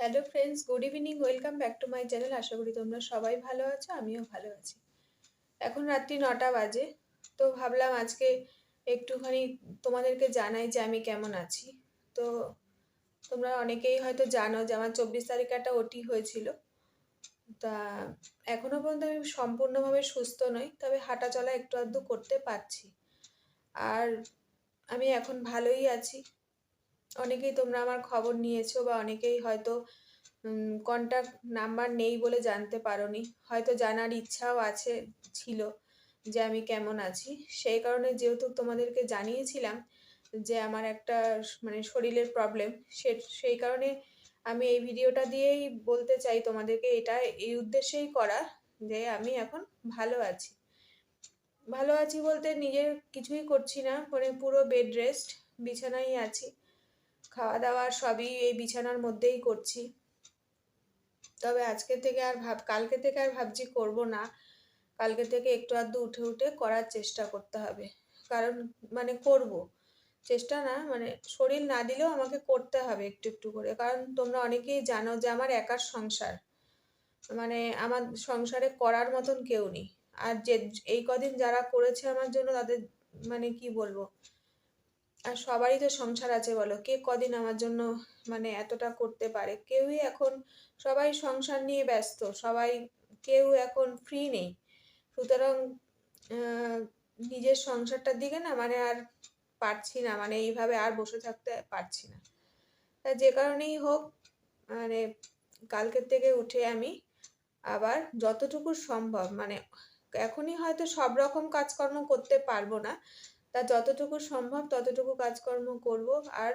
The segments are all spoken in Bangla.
Hello friends good evening welcome back to my channel আশা করি তোমরা সবাই ভালো আছো, আমিও ভালো আছি। এখন রাত্রি নটা বাজে, তো ভাবলাম আজকে একটুখানি তোমাদেরকে জানাই যে আমি কেমন আছি। তো তোমরা অনেকেই হয়তো জানো যে আমার চব্বিশ তারিখ একটা ওটি হয়েছিল। তা এখনও পর্যন্ত আমি সম্পূর্ণভাবে সুস্থ নই, তবে হাঁটা চলা একটু আধটু করতে পারছি। আর আমি এখন ভালোই আছি। অনেকেই তোমরা আমার খবর নিয়েছো বা অনেকেই হয়তো কন্ট্যাক্ট নাম্বার নেই বলে জানতে পারোনি। হয়তো জানার ইচ্ছাও আছে, ছিল যে আমি কেমন আছি। সেই কারণে যেহেতু তোমাদেরকে জানিয়েছিলাম যে আমার একটা মানে শরীরের প্রবলেম সে, সেই কারণে আমি এই ভিডিওটা দিয়েই বলতে চাই তোমাদেরকে, এটা এই উদ্দেশ্যেই করা যে আমি এখন ভালো আছি। ভালো আছি বলতে নিজের কিছুই করছি না মানে পুরো বেড রেস্ট বিছানায় আছি। খাওয়া দাওয়া সবই এই বিছানার মধ্যেই করছি। তবে আজকে থেকে আর ভাব, কালকে থেকে আর ভাবছি করব না। কালকে থেকে একটু আধটু উঠে উঠে করার চেষ্টা করতে হবে। কারণ মানে করব। চেষ্টা না মানে শরীর না দিলেও আমাকে করতে হবে একটু একটু করে। কারণ তোমরা অনেকেই জানো যে আমার একার সংসার। মানে আমার সংসারে করার মতন কেউ নেই। আর যে, এই কদিন যারা করেছে আমার জন্য তাদের মানে কি বলব? আর সবারই তো সংসার আছে বলো। কে কদিন আমার জন্য মানে এতটা করতে পারে? কেউই এখন সবাই সংসার নিয়ে ব্যস্ত, সবাই, কেউ এখন ফ্রি নেই। সুতরাং নিজের সংসারটার দিকে না মানে আর পারছি না মানে এইভাবে আর বসে থাকতে পারছি না। তা যে কারণেই হোক মানে কালকের থেকে উঠে আমি আবার যতটুকু সম্ভব মানে এখনই হয়তো সব রকম কাজকর্ম করতে পারব না তা যতটুকু সম্ভব ততটুকু কাজকর্ম করব আর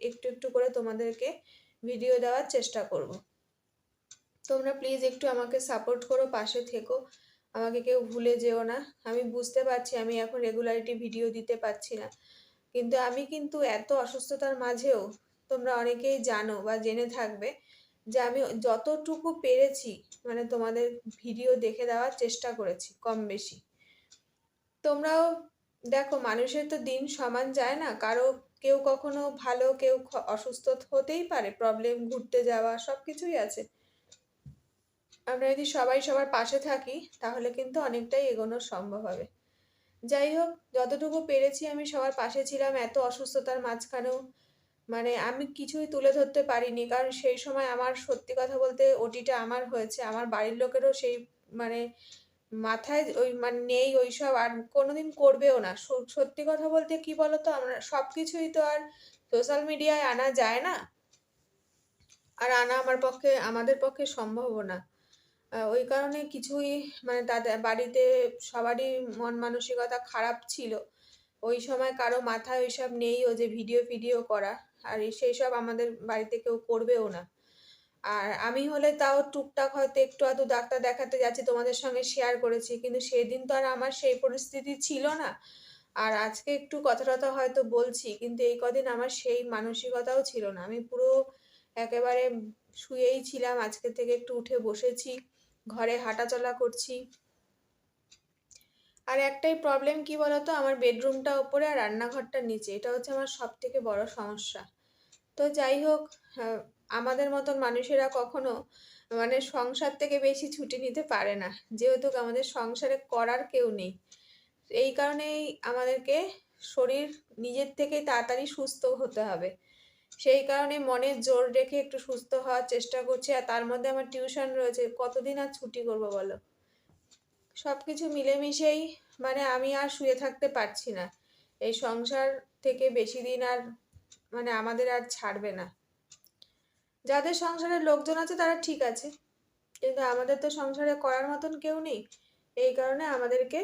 একটু একটু করে তোমাদেরকে ভিডিও দেওয়ার চেষ্টা করব। তোমরা প্লিজ একটু আমাকে সাপোর্ট করো, পাশে থেকো। আমাকে কেউ ভুলে যেও না। আমি বুঝতে পারছি, আমি এখন রেগুলারিটি ভিডিও দিতে পারছি না। কিন্তু আমি কিন্তু এত অসুস্থতার মাঝেও তোমরা অনেকেই জানো বা জেনে থাকবে যে আমি যতটুকু পেরেছি মানে তোমাদের ভিডিও দেখে দেওয়ার চেষ্টা করেছি, কম বেশি। তোমরাও দেখো, মানুষের তো দিন সমান যায় না। কারও কেউ কখনো ভালো, কেউ অসুস্থ হতেই পারে। প্রবলেম ঘুরতে যাওয়া সব কিছুই আছে। আমরা যদি সবাই সবার পাশে থাকি, তাহলে কিন্তু অনেকটাই এগোনো সম্ভব হবে। যাই হোক, যতটুকু পেরেছি আমি সবার পাশে ছিলাম। এত অসুস্থতার মাঝখানেও মানে আমি কিছুই তুলে ধরতে পারিনি। কারণ সেই সময় আমার সত্যি কথা বলতে ওটিটা আমার হয়েছে। আমার বাড়ির লোকেরও সেই মানে মাথায় ওই মানে নেই ওইসব আর কোনোদিন করবেও না। সত্যি কথা বলতে কি বলতো? আমরা সব কিছুই তো আর সোশ্যাল মিডিয়ায় আনা যায় না। আর আনা আমার পক্ষে, আমাদের পক্ষে সম্ভবও না। ওই কারণে কিছুই মানে তাদের বাড়িতে সবারই মন মানসিকতা খারাপ ছিল। ওই সময় কারও মাথায় ওইসব নেই ও যে ভিডিও ফিডিও করা। আর সেই সব আমাদের বাড়িতে কেউ করবেও না। আর আমি হলে তাও টুকটাক হয়তো একটু আধটু ডাক্তার দেখাতে যাচ্ছি, তোমাদের সঙ্গে শেয়ার করেছি। কিন্তু সেদিন তো আর আমার সেই পরিস্থিতি ছিল না। আর আজকে একটু কথা টথা হয়তো বলছি, কিন্তু এই কদিন আমার সেই মানসিকতাও ছিল না। আমি পুরো একেবারে শুয়েই ছিলাম, আজকে থেকে একটু উঠে বসেছি, ঘরে হাঁটাচলা করছি। আর একটাই প্রবলেম কি বলতো? আমার বেডরুমটা ওপরে আর রান্নাঘরটা নিচে। এটা হচ্ছে আমার সব থেকে বড় সমস্যা। তো যাই হোক আমাদের মতন মানুষেরা কখনো মানে সংসার থেকে বেশি ছুটি নিতে পারে না। যেহেতু আমাদের সংসারে করার কেউ নেই। এই কারণেই আমাদেরকে শরীর নিজের থেকেই তাড়াতাড়ি সুস্থ হতে হবে। সেই কারণে মনের জোর রেখে একটু সুস্থ হওয়ার চেষ্টা করছি আর তার মধ্যে আমার টিউশন রয়েছে। কতদিন আর ছুটি করব বলো? সব কিছু মিলেমিশেই মানে আমি আর শুয়ে থাকতে পারছি না। এই সংসার থেকে বেশি দিন আর মানে আমাদের আর ছাড়বে না। যাদের সংসারে লোকজন আছে তারা ঠিক আছে। কিন্তু আমাদের তো সংসারে করার মতন কেউ নেই। এই কারণে আমাদেরকে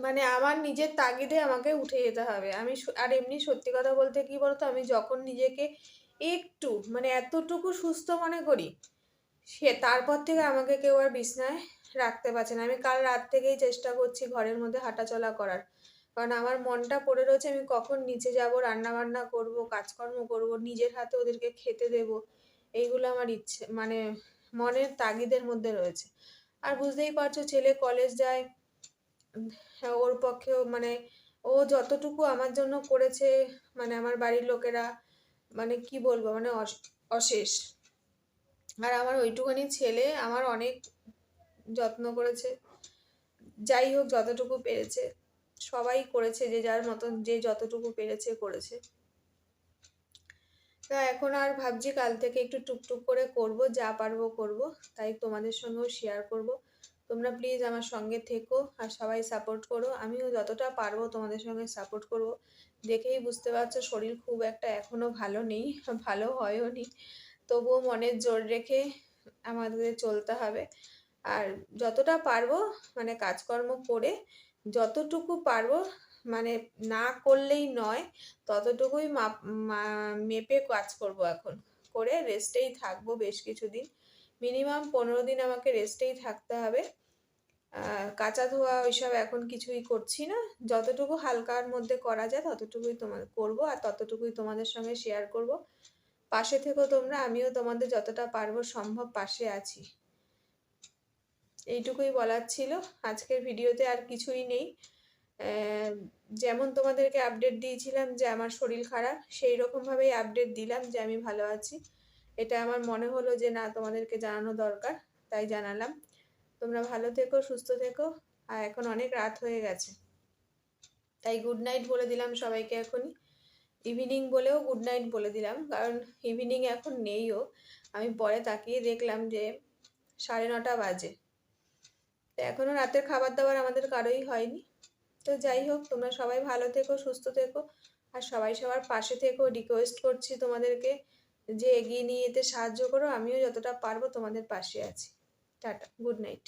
মানে আমার নিজের তাগিদে আমাকে উঠে যেতে হবে। আমি আর এমনি সত্যি কথা বলতে কি বলতো, আমি যখন নিজেকে একটু মানে এতটুকু সুস্থ মনে করি, সে তারপর থেকে আমাকে কেউ আর বিছনায় রাখতে পারছে না। আমি কাল রাত থেকেই চেষ্টা করছি ঘরের মধ্যে হাঁটাচলা করার। কারণ আমার মনটা পড়ে রয়েছে, আমি কখন নিচে যাব রান্না বান্না করব, কাজকর্ম করব, নিজের হাতে ওদেরকে খেতে দেব, এইগুলো আমার ইচ্ছে মানে মনের তাগিদের মধ্যে রয়েছে। আর বুঝতেই পারছ, ছেলে কলেজ যায়, ওর পক্ষেও মানে ও যতটুকু আমার জন্য করেছে মানে আমার বাড়ির লোকেরা মানে কি বলব মানে অশেষ। আর আমার ওইটুখানি ছেলে আমার অনেক যত্ন করেছে, যাই হোক, যতটুকু পেরেছে। সবাই করেছে, যে যার মতন, যে যতটুকু পেরেছে করেছে। তা এখন আর ভাবছি কাল থেকে একটু টুকটুক করে করব, যা পারব করব, তাই তোমাদের সঙ্গেও শেয়ার করব। তোমরা প্লিজ আমার সঙ্গে থেকো আর সবাই সাপোর্ট করো। আমিও যতটা পারব তোমাদের সঙ্গে সাপোর্ট করব। দেখেই বুঝতে পারছ, শরীর খুব একটা এখনও ভালো নেই, ভালো হয়ও নি। তবুও মনের জোর রেখে আমাদের চলতে হবে। আর যতটা পারব মানে কাজকর্ম করে যতটুকু পারব মানে না করলেই নয়, ততটুকুই মাপ কাজ করব এখন। করে রেস্টেই থাকব বেশ কিছুদিন। মিনিমাম পনেরো দিন আমাকে রেস্টেই থাকতে হবে। কাঁচা ধোয়া ওইসব এখন কিছুই করছি না। যতটুকু হালকার মধ্যে করা যায় ততটুকুই তোমার, করব আর ততটুকুই তোমাদের সঙ্গে শেয়ার করব। পাশে থেকো তোমরা, আমিও তোমাদের যতটা পারব সম্ভব পাশে আছি। এইটুকুই বলার ছিল। আজকের ভিডিওতে আর কিছুই নেই। যেমন তোমাদেরকে আপডেট দিয়েছিলাম যে আমার শরীর খারাপ সেই রকমভাবেই আপডেট দিলাম যে আমি ভালো আছি। এটা আমার মনে হলো যে না, তোমাদেরকে জানানো দরকার, তাই জানালাম। তোমরা ভালো থেকো, সুস্থ থেকো, আর এখন অনেক রাত হয়ে গেছে। তাই গুড নাইট বলে দিলাম সবাইকে এখনই। ইভিনিং বলেও গুড নাইট বলে দিলাম, কারণ ইভিনিং এখন নেইও। আমি পরে তাকিয়ে দেখলাম যে সাড়ে নটা বাজে। তো এখনও রাতের খাবার দাবার আমাদের কারোই হয়নি। তো যাই হোক, তোমরা সবাই ভালো থেকো, সুস্থ থেকো। আর সবাই সবার পাশে থেকো। রিকোয়েস্ট করছি তোমাদেরকে যে এগিয়ে নিয়ে যেতে সাহায্য করো। আমিও যতটা পারব তোমাদের পাশে আছি। Tata good night